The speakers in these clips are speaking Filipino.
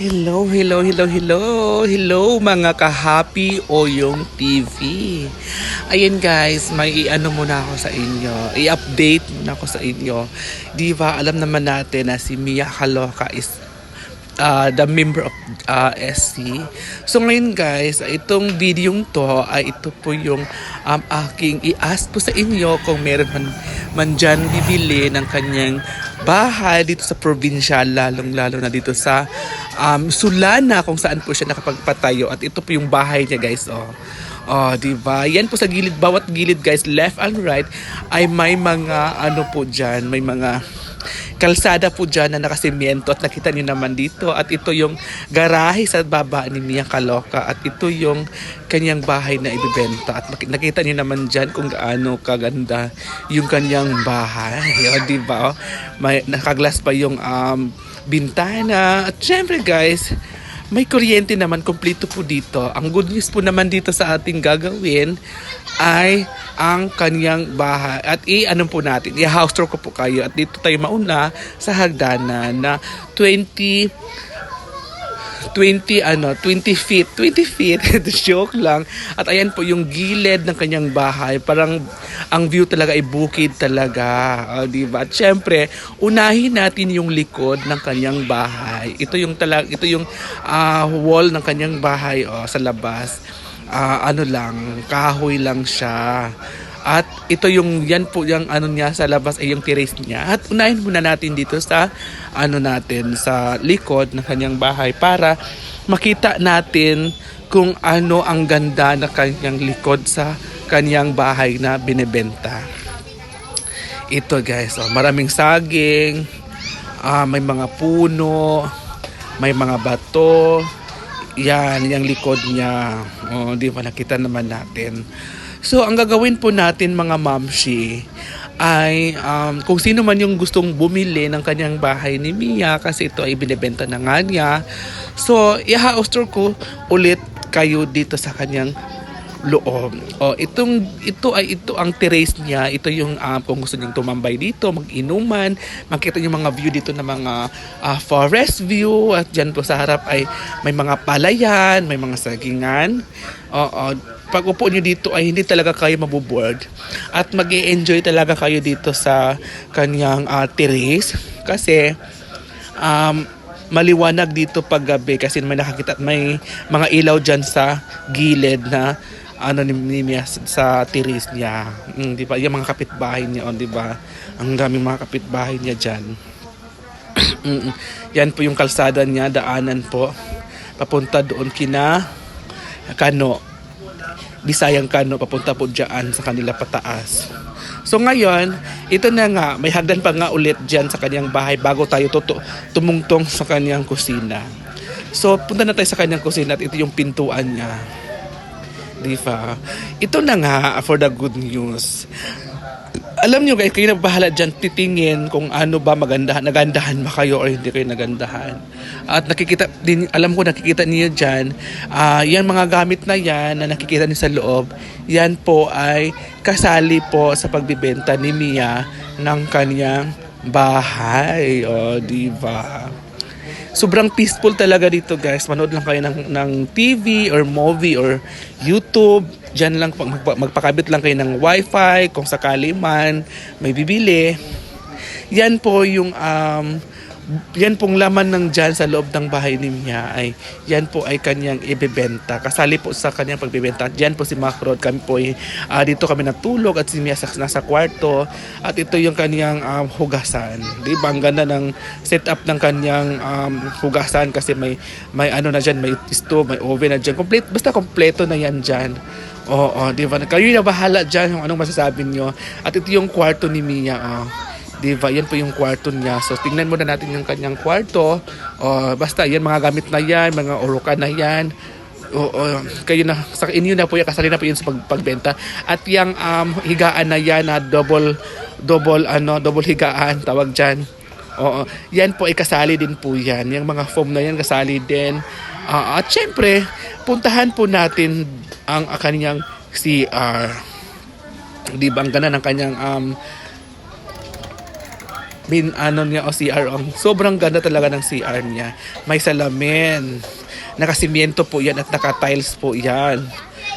Hello, hello, hello, hello, hello mga ka-happy o TV. Ayan guys, may i-ano muna ako sa inyo, i-update muna ako sa inyo. Di ba, alam naman natin na si Mia Kaloka is uh, the member of uh, SC. So ngayon guys, itong video to ay ito po yung um, aking i-ask po sa inyo kung meron man, man dyan bibili ng kanyang bahay dito sa probinsya, lalong lalo na dito sa um, Sulana kung saan po siya nakapagpatayo. At ito po yung bahay niya guys. Oh. Oh, di ba? Yan po sa gilid, bawat gilid guys, left and right ay may mga ano po diyan, may mga kalsada po dyan na nakasimyento at nakita niyo naman dito. At ito yung garahe sa baba ni Mia Kaloka at ito yung kanyang bahay na ibibenta. At nakita niyo naman dyan kung gaano kaganda yung kanyang bahay. O di ba? May nakaglas pa yung um, bintana. At syempre guys may kuryente naman, kompleto po dito. Ang good news po naman dito sa ating gagawin ay ang kanyang bahay. At i-ano po natin, i-house tour ko po kayo. At dito tayo mauna sa hagdanan na 20 20 ano 20 feet 20 feet joke lang. At ayan po yung gilid ng kanyang bahay. Parang ang view talaga ay bukid talaga. Oh, di ba? At syempre unahin natin yung likod ng kanyang bahay. Ito yung talag ito yung ah, wall ng kanyang bahay oh, sa labas. Ah, ano lang kahoy lang siya at ito yung yan po yung ano niya sa labas ay yung terrace niya. At unahin muna natin dito sa ano natin sa likod ng kanyang bahay para makita natin kung ano ang ganda ng kanyang likod sa kanyang bahay na binebenta. Ito guys, oh, maraming saging, ah, may mga puno, may mga bato, yan, yung likod niya. Oh, di ba nakita naman natin. So, ang gagawin po natin mga mamshi ay um, kung sino man yung gustong bumili ng kanyang bahay ni Mia kasi ito ay binibenta na nga niya. So, i-house ko ulit kayo dito sa kanyang loob. O, itong ito ay ito ang terrace niya. Ito yung um, kung gusto niyo tumambay dito, mag-inuman, makita niyo mga view dito ng mga ah, forest view at diyan po sa harap ay may mga palayan, may mga sagingan. Oo, pag upo niyo dito ay hindi talaga kayo mabuboard at mag enjoy talaga kayo dito sa kanyang ah, terrace kasi um, maliwanag dito pag gabi kasi may nakakita may mga ilaw dyan sa gilid na ano ni, ni Mia sa, terrace niya. Mm, di ba? Yung mga kapitbahay niya, oh, di ba? Ang daming mga kapitbahay niya dyan. Mm, Yan po yung kalsada niya, daanan po. Papunta doon kina Kano. Bisayang Kano, papunta po dyan sa kanila pataas. So ngayon, ito na nga, may hagdan pa nga ulit dyan sa kanyang bahay bago tayo tutu- tumungtong sa kanyang kusina. So punta na tayo sa kanyang kusina at ito yung pintuan niya. Di ba? Ito na nga for the good news. Alam nyo guys, kayo na bahala dyan titingin kung ano ba maganda, nagandahan ba kayo or hindi kayo nagandahan. At nakikita din, alam ko nakikita niyo dyan, ah yan mga gamit na yan na nakikita niyo sa loob, yan po ay kasali po sa pagbibenta ni Mia ng kanyang bahay. O, di ba? Sobrang peaceful talaga dito guys. Manood lang kayo ng, ng TV or movie or YouTube. Diyan lang magpa- magpakabit lang kayo ng wifi kung sakali man may bibili. Yan po yung um, yan pong laman ng dyan sa loob ng bahay ni Mia ay yan po ay kanyang ibebenta. Kasali po sa kanyang pagbebenta. Yan po si Macrod. Kami po ay, ah, dito kami natulog at si Mia sa, nasa kwarto. At ito yung kanyang um, hugasan. Di ba? Ang ganda ng setup ng kanyang um, hugasan kasi may may ano na dyan, may stove, may oven na dyan. Complete, basta kompleto na yan dyan. Oo, di ba? Kayo na bahala dyan kung anong masasabi nyo. At ito yung kwarto ni Mia. Oh. Di ba? Yan po yung kwarto niya. So, tingnan muna natin yung kanyang kwarto. O, basta, yan mga gamit na yan, mga urukan na yan. Oo, kayo na, sa inyo na po yan, kasali na po yun sa pag, pagbenta. At yung um, higaan na yan na double, double, ano, double higaan, tawag dyan. Oo, yan po ay kasali din po yan. Yung mga foam na yan, kasali din. Ah, at syempre, puntahan po natin ang, ang kanyang CR. Di ba? Ang ganda ng kanyang um, bin ano niya o CR ang sobrang ganda talaga ng CR niya. May salamin. Nakasimiento po yan at naka-tiles po yan.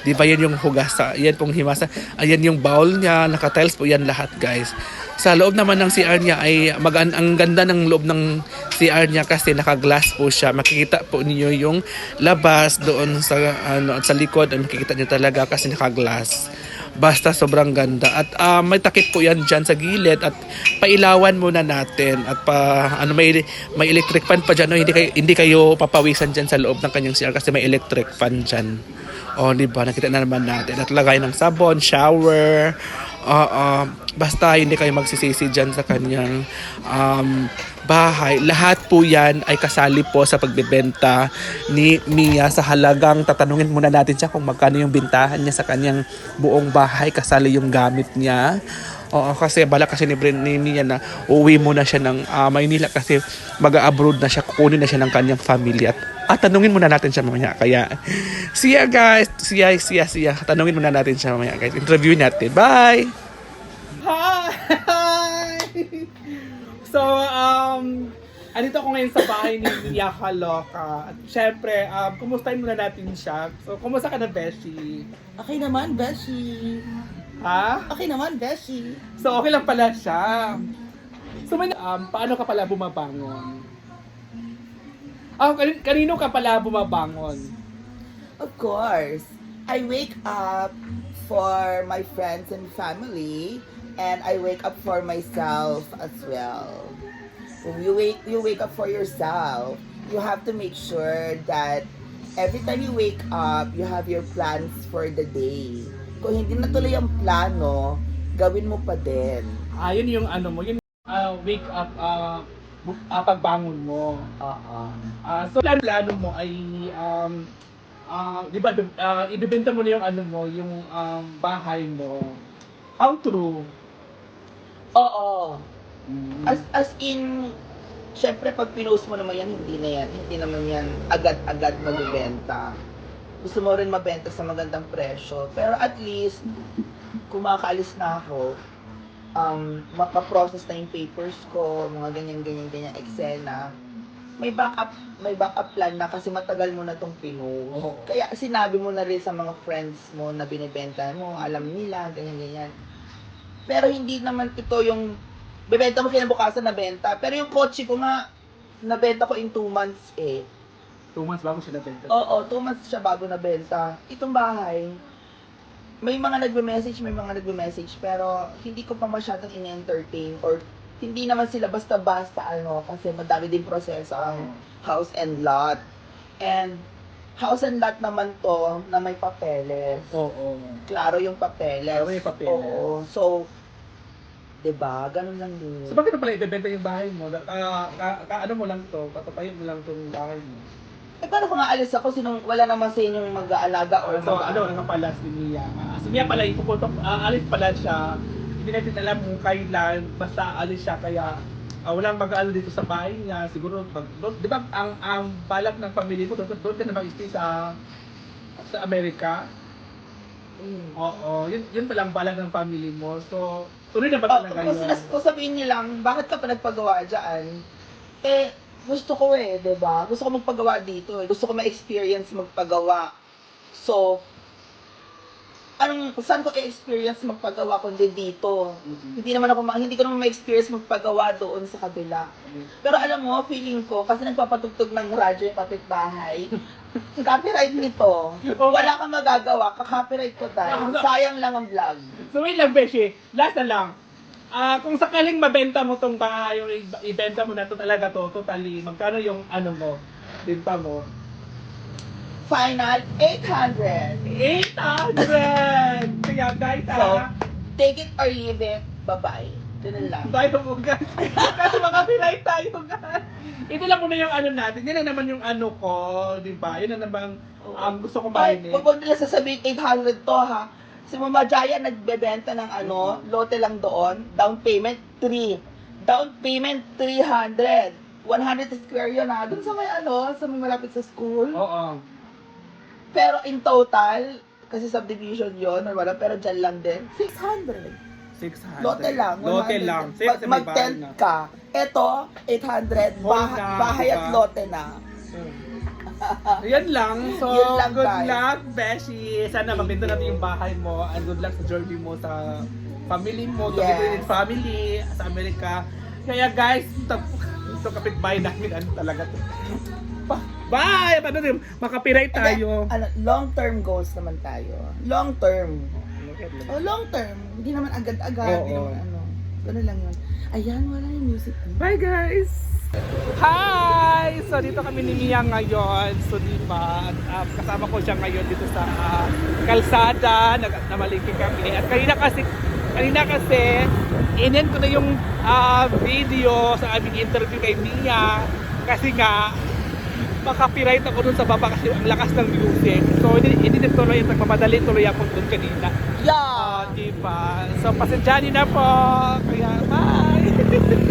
Di ba yan yung hugasa? Yan pong himasa. Ayan yung bowl niya. Naka-tiles po yan lahat guys. Sa loob naman ng CR niya ay magan ang ganda ng loob ng CR niya kasi naka-glass po siya. Makikita po niyo yung labas doon sa ano sa likod. Makikita niyo talaga kasi naka-glass. Basta sobrang ganda. At ah, may takip po yan dyan sa gilid at pailawan muna natin. At pa, ano, may, may electric fan pa dyan. No? Hindi, kayo, hindi kayo papawisan dyan sa loob ng kanyang CR kasi may electric fan dyan. O, di ba? Nakita na naman natin. At lagay ng sabon, shower. Oo. basta hindi kayo magsisisi dyan sa kanyang um, bahay. Lahat po yan ay kasali po sa pagbebenta ni Mia sa halagang tatanungin muna natin siya kung magkano yung bintahan niya sa kanyang buong bahay. Kasali yung gamit niya. Oo, kasi bala kasi ni Bren ni Mia na uwi muna siya ng ah, Maynila kasi mag-abroad na siya, kukunin na siya ng kanyang family at at tanungin muna natin siya mamaya. Kaya, siya guys, siya, siya, siya. Tanungin muna natin siya mamaya guys. Interview natin. Bye! Hi! So, um, andito ako ngayon sa bahay ni Mia Kaloka. At syempre, um, kumustahin muna natin siya. So, kumusta ka na, Beshi? Okay naman, Beshi. Ha? Okay naman, Beshi. So, okay lang pala siya. So, may, um, paano ka pala bumabangon? Ah, kanin- kanino ka pala bumabangon? Of course. I wake up for my friends and family and I wake up for myself as well. When you wake you wake up for yourself, you have to make sure that every time you wake up, you have your plans for the day. Kung hindi natuloy ang plano, gawin mo pa din. Ah, yun yung ano mo, yun ah, wake up, ah, bu- ah, pagbangon mo. Oo. Ah, so, plano, plano mo ay, um, ah, di ba, ah, ibibenta mo na yung ano mo, yung um, bahay mo. How true? Oo. Mm. As as in syempre pag pinost mo naman yan, hindi na yan. Hindi naman yan agad-agad mabibenta. Gusto mo rin mabenta sa magandang presyo. Pero at least, kung makakaalis na ako, um, makaprocess na yung papers ko, mga ganyan-ganyan-ganyan eksena, may backup may backup plan na kasi matagal mo na tong pinost. Oo. Kaya sinabi mo na rin sa mga friends mo na binibenta mo, alam nila, ganyan-ganyan. Pero hindi naman ito yung bebenta mo kinabukasan na benta. Pero yung kotse ko nga, nabenta ko in 2 months eh. Two months bago siya nabenta. Oo, 2 months siya bago nabenta. Itong bahay, may mga nagme-message, may mga nagme-message, pero hindi ko pa masyadong in-entertain or hindi naman sila basta-basta ano, kasi madami din proseso ang house and lot. And house and lot naman to na may papeles. Oo. Klaro yung papeles. Klaro yung papeles. Oo. So, 'di ba? Ganun lang din. So, bakit pala ibebenta yung bahay mo? Ka, ka, ka, ano mo lang to? Patapayin mo lang tong bahay mo. Eh, paano kung aalis ako? Sinong, wala naman sa inyong mag-aalaga or So, mag- ano, ano pala si Mia? Ah, si Mia pala, ipupunta, uh, alis pala siya. Hindi natin alam kung kailan, basta alis siya. Kaya, ah, walang mag-aalo dito sa bahay niya. Siguro, pag, doon, di ba, ang, ang balak ng pamilya ko, doon, doon ka na mag-stay sa, sa Amerika. Mm. Oo, yun, yun pala ang balak ng family mo. So, tuloy na ba Oh, talaga kung, yun? sila, kung sabihin nilang, bakit ka pa nagpagawa dyan? Eh, gusto ko eh, 'di ba? Gusto ko magpagawa dito eh. Gusto ko ma-experience magpagawa. So, anong, saan ko i-experience magpagawa kundi dito? Mhm. Hindi naman ako, hindi ko naman ma-experience magpagawa doon sa kabila. Pero alam mo, feeling ko, kasi nagpapatugtog ng radyo yung kapitbahay, copyright nito. Wala kang magagawa, ka-copyright ko tayo. Sayang lang ang vlog. So wait lang, Beshi. Last na lang. Ah, kung sakaling mabenta mo tong i- ibenta mo na to talaga to, totally, magkano yung ano mo, binta mo? Final, 800. 800! Kaya guys, So, ah, take it or leave it. Bye-bye. Ganun lang. tayo po guys. Kasi makapilay tayo guys. Ito lang muna yung ano natin. Yan na naman yung ano ko, di ba? Yun na naman um, gusto ko Ay, marinig. huwag nila sasabihin 800 to ha. Si Mama Jaya nagbebenta ng ano, lote lang doon. Down payment 3. Down payment 300. 100 square yun ha. Doon sa may ano, sa may malapit sa school. Oo. Pero in total, kasi subdivision yon or wala, pero dyan lang din, 600. 600. Lote lang. Lote 100. lang. Safe Mag- Mag-tent ka. Ito, 800. Whole Bahay, na, bahay at diba? lote na. Yan lang. So, Yun lang, good guys. luck, Beshi. Sana mabenta natin yung bahay mo. And good luck sa journey mo sa family mo. Yes. Together with family sa Amerika. Kaya guys, ito, ito kapitbahay namin. Ano talaga to. Pa- Bye! Paano rin? Makapiray tayo. Ano, long-term goals naman tayo. Long-term. Oh, long-term. Hindi naman agad-agad. Hindi Oo. naman ano. Ganun lang yun. Ayan, wala yung music. Bye guys! Hi! So dito kami ni Mia ngayon. So di ba, um, kasama ko siya ngayon dito sa ah, kalsada, nag namalingki kami. At kanina kasi, kanina kasi, inin ko na yung ah, video sa aming interview kay Mia. Kasi nga, makapiright ako dun sa baba kasi ang lakas ng music. So hindi, hindi nagtuloy, nagmamadali tuloy ako dun kanina. Yeah! Ah, di ba? So pasensyahan niyo na po. Kaya bye!